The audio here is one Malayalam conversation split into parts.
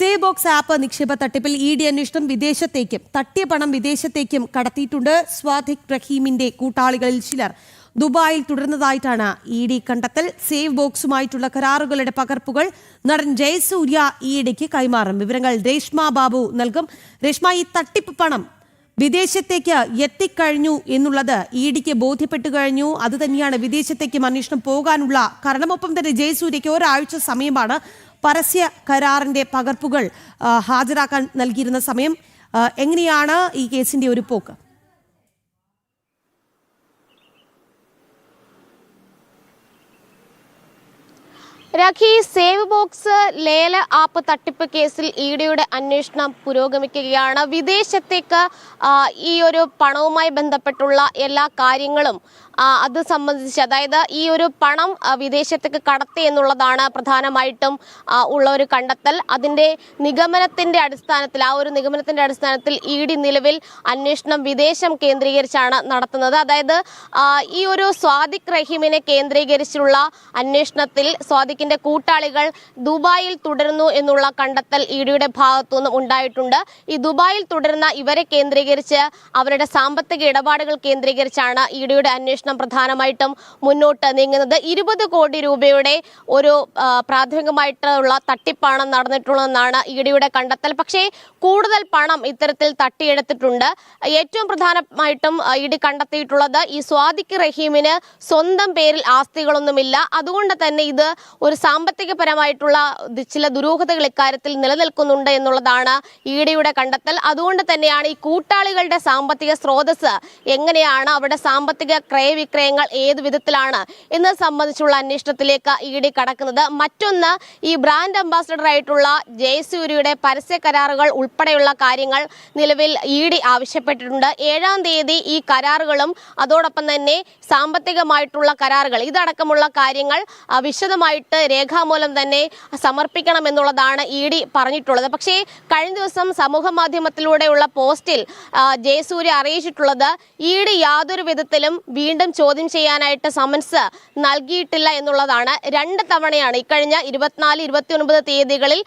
സേവ് ബോക്സ് ആപ്പ് നിക്ഷേപ തട്ടിപ്പിൽ ഇ ഡി അന്വേഷണം വിദേശത്തേക്കും തട്ടിയ പണം വിദേശത്തേക്കും കടത്തിയിട്ടുണ്ട് സ്വാധിക് റഹീമിന്റെ കൂട്ടാളികളിൽ ചിലർ. ദുബായിൽ തുടരുന്നതായിട്ടാണ് ഇ ഡി കണ്ടെത്തൽ. സേവ് ബോക്സുമായിട്ടുള്ള കരാറുകളുടെ പകർപ്പുകൾ നടൻ ജയസൂര്യ ഇ ഡിക്ക് കൈമാറും. വിവരങ്ങൾ രേഷ്മ ബാബു നൽകും. രേഷ്മ ഈ തട്ടിപ്പ് പണം വിദേശത്തേക്ക് എത്തിക്കഴിഞ്ഞു എന്നുള്ളത് ഇ ഡിക്ക് ബോധ്യപ്പെട്ടു കഴിഞ്ഞു. അത് തന്നെയാണ് വിദേശത്തേക്കും അന്വേഷണം പോകാനുള്ള കാരണമൊപ്പം തന്നെ ജയസൂര്യയ്ക്ക് ഒരാഴ്ച സമയമാണ് പരസ്യ കരാറിന്റെ പകർപ്പുകൾ ഹാജരാക്കാൻ നൽകിയിരുന്ന സമയം എങ്ങനെയാണ് ഈ കേസിന്റെ ഒരു പോക്ക്? രാഖി സേവ് ബോക്സ് ലേല ആപ്പ് തട്ടിപ്പ് കേസിൽ ഇഡിയുടെ അന്വേഷണം പുരോഗമിക്കുകയാണ്. വിദേശത്തേക്ക് ഈ ഒരു പണവുമായി ബന്ധപ്പെട്ടുള്ള എല്ലാ കാര്യങ്ങളും അത് സംബന്ധിച്ച് അതായത് ഈ ഒരു പണം വിദേശത്തേക്ക് കടത്തി എന്നുള്ളതാണ് പ്രധാനമായിട്ടും ഉള്ള ഒരു കണ്ടെത്തൽ. അതിന്റെ നിഗമനത്തിന്റെ അടിസ്ഥാനത്തിൽ ആ ഒരു നിഗമനത്തിന്റെ അടിസ്ഥാനത്തിൽ ഇ ഡി നിലവിൽ അന്വേഷണം വിദേശം കേന്ദ്രീകരിച്ചാണ് നടത്തുന്നത്. അതായത് ഈ ഒരു സ്വാദിഖ് റഹീമിനെ കേന്ദ്രീകരിച്ചുള്ള അന്വേഷണത്തിൽ സ്വാദിഖിന്റെ കൂട്ടാളികൾ ദുബായിൽ തുടരുന്നു എന്നുള്ള കണ്ടെത്തൽ ഇ ഡിയുടെ ഭാഗത്തുനിന്നും ഉണ്ടായിട്ടുണ്ട്. ഈ ദുബായിൽ തുടരുന്ന ഇവരെ കേന്ദ്രീകരിച്ച് അവരുടെ സാമ്പത്തിക ഇടപാടുകൾ കേന്ദ്രീകരിച്ചാണ് ഇ ഡിയുടെ അന്വേഷണം പ്രധാനമായിട്ടും മുന്നോട്ട് നീങ്ങുന്നത്. ഇരുപത് കോടി രൂപയുടെ ഒരു പ്രാഥമികമായിട്ടുള്ള തട്ടിപ്പാണ് നടന്നിട്ടുള്ളതെന്നാണ് ഇ ഡിയുടെ കണ്ടെത്തൽ. പക്ഷേ കൂടുതൽ പണം ഇത്തരത്തിൽ തട്ടിയെടുത്തിട്ടുണ്ട്. ഏറ്റവും പ്രധാനമായിട്ടും ഇ ഡി കണ്ടെത്തിയിട്ടുള്ളത് ഈ സ്വാദിഖ് റഹീമിന് സ്വന്തം പേരിൽ ആസ്തികളൊന്നുമില്ല. അതുകൊണ്ട് തന്നെ ഇത് ഒരു സാമ്പത്തികപരമായിട്ടുള്ള ചില ദുരൂഹതകൾ ഇക്കാര്യത്തിൽ നിലനിൽക്കുന്നുണ്ട് എന്നുള്ളതാണ് ഇ ഡിയുടെ കണ്ടെത്തൽ. അതുകൊണ്ട് തന്നെയാണ് ഈ കൂട്ടാളികളുടെ സാമ്പത്തിക സ്രോതസ് എങ്ങനെയാണ് അവരുടെ സാമ്പത്തിക ക്രയവിക്രയങ്ങൾ ഏത് വിധത്തിലാണ് എന്ന് സംബന്ധിച്ചുള്ള അന്വേഷണത്തിലേക്ക് ഇ ഡി കടക്കുന്നത്. മറ്റൊന്ന് ഈ ബ്രാൻഡ് അംബാസഡർ ആയിട്ടുള്ള ജയസൂര്യയുടെ പരസ്യ കരാറുകൾ ഉൾപ്പെടെയുള്ള കാര്യങ്ങൾ നിലവിൽ ഇ ഡി ആവശ്യപ്പെട്ടിട്ടുണ്ട്. ഏഴാം തീയതി ഈ കരാറുകളും അതോടൊപ്പം തന്നെ സാമ്പത്തികമായിട്ടുള്ള കരാറുകൾ ഇതടക്കമുള്ള കാര്യങ്ങൾ വിശദമായിട്ട് രേഖാമൂലം തന്നെ സമർപ്പിക്കണം എന്നുള്ളതാണ് ഇ ഡി പറഞ്ഞിട്ടുള്ളത്. പക്ഷേ കഴിഞ്ഞ ദിവസം സമൂഹ മാധ്യമത്തിലൂടെയുള്ള പോസ്റ്റിൽ ജയസൂര്യ അറിയിച്ചിട്ടുള്ളത് ഇ ഡി യാതൊരു വിധത്തിലും വീണ്ടും ചോദ്യം ചെയ്യാനായിട്ട് സമൻസ് നൽകിയിട്ടില്ല എന്നുള്ളതാണ് രണ്ട് തവണയാണ്. ഇക്കഴിഞ്ഞ ഇരുപത്തിനാല് ഇരുപത്തി ഒൻപത് തീയതികളിൽ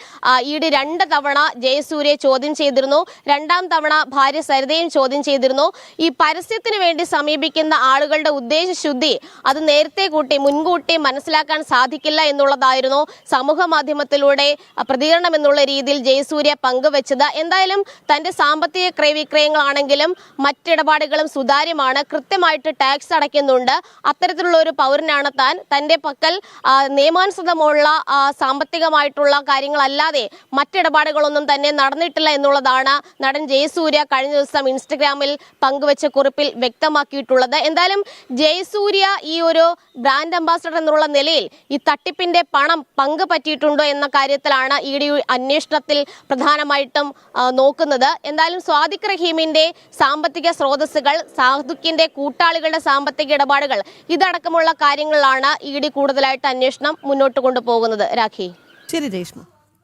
ഇ രണ്ട് തവണ ജയസൂര്യയെ ചോദ്യം ചെയ്തിരുന്നു. രണ്ടാം തവണ ഭാര്യ സരിതയും ചോദ്യം ചെയ്തിരുന്നു. ഈ പരസ്യത്തിന് വേണ്ടി സമീപിക്കുന്ന ആളുകളുടെ ഉദ്ദേശശുദ്ധി അത് നേരത്തെ കൂട്ടി മുൻകൂട്ടി മനസ്സിലാക്കാൻ സാധിക്കില്ല എന്നുള്ളതായിരുന്നു സമൂഹ മാധ്യമത്തിലൂടെ പ്രതികരണം എന്നുള്ള രീതിയിൽ ജയസൂര്യ പങ്കുവച്ചത്. എന്തായാലും തന്റെ സാമ്പത്തിക ക്രയവിക്രയങ്ങളാണെങ്കിലും മറ്റിടപാടുകളും സുതാര്യമാണ്. കൃത്യമായിട്ട് ടാക്സ് അടയ്ക്കുന്നുണ്ട്. അത്തരത്തിലുള്ള ഒരു പൗരനാണ് താൻ. തന്റെ പക്കൽ നിയമാനുസൃതമുള്ള സാമ്പത്തികമായിട്ടുള്ള കാര്യങ്ങളല്ലാതെ മറ്റിടപാടുകളൊന്നും തന്നെ നടന്നിട്ടില്ല എന്നുള്ളതാണ് നടൻ ജയസൂര്യ കഴിഞ്ഞ ദിവസം ഇൻസ്റ്റഗ്രാമിൽ പങ്കുവച്ച കുറിപ്പിൽ വ്യക്തമാക്കിയിട്ടുള്ളത്. എന്തായാലും ജയസൂര്യ ഈ ഒരു ബ്രാൻഡ് അംബാസഡർ എന്നുള്ള നിലയിൽ ഈ തട്ടിപ്പിന്റെ പണം പങ്ക് പറ്റിയിട്ടുണ്ടോ എന്ന കാര്യത്തിലാണ് ഇ ഡി അന്വേഷണത്തിൽ പ്രധാനമായിട്ടും നോക്കുന്നത്. എന്തായാലും സ്വാദിഖ് റഹീമിന്റെ സാമ്പത്തിക സ്രോതസ്സുകൾ സാധുക്കിന്റെ കൂട്ടാളികളുടെ സാമ്പത്തിക ഇടപാടുകൾ. ഇതടക്കമുള്ള കാര്യങ്ങളിലാണ് ഇ ഡി കൂടുതലായിട്ട് അന്വേഷണം മുന്നോട്ട് കൊണ്ടുപോകുന്നത്. രാഖി. ശരി രേഷ്മ.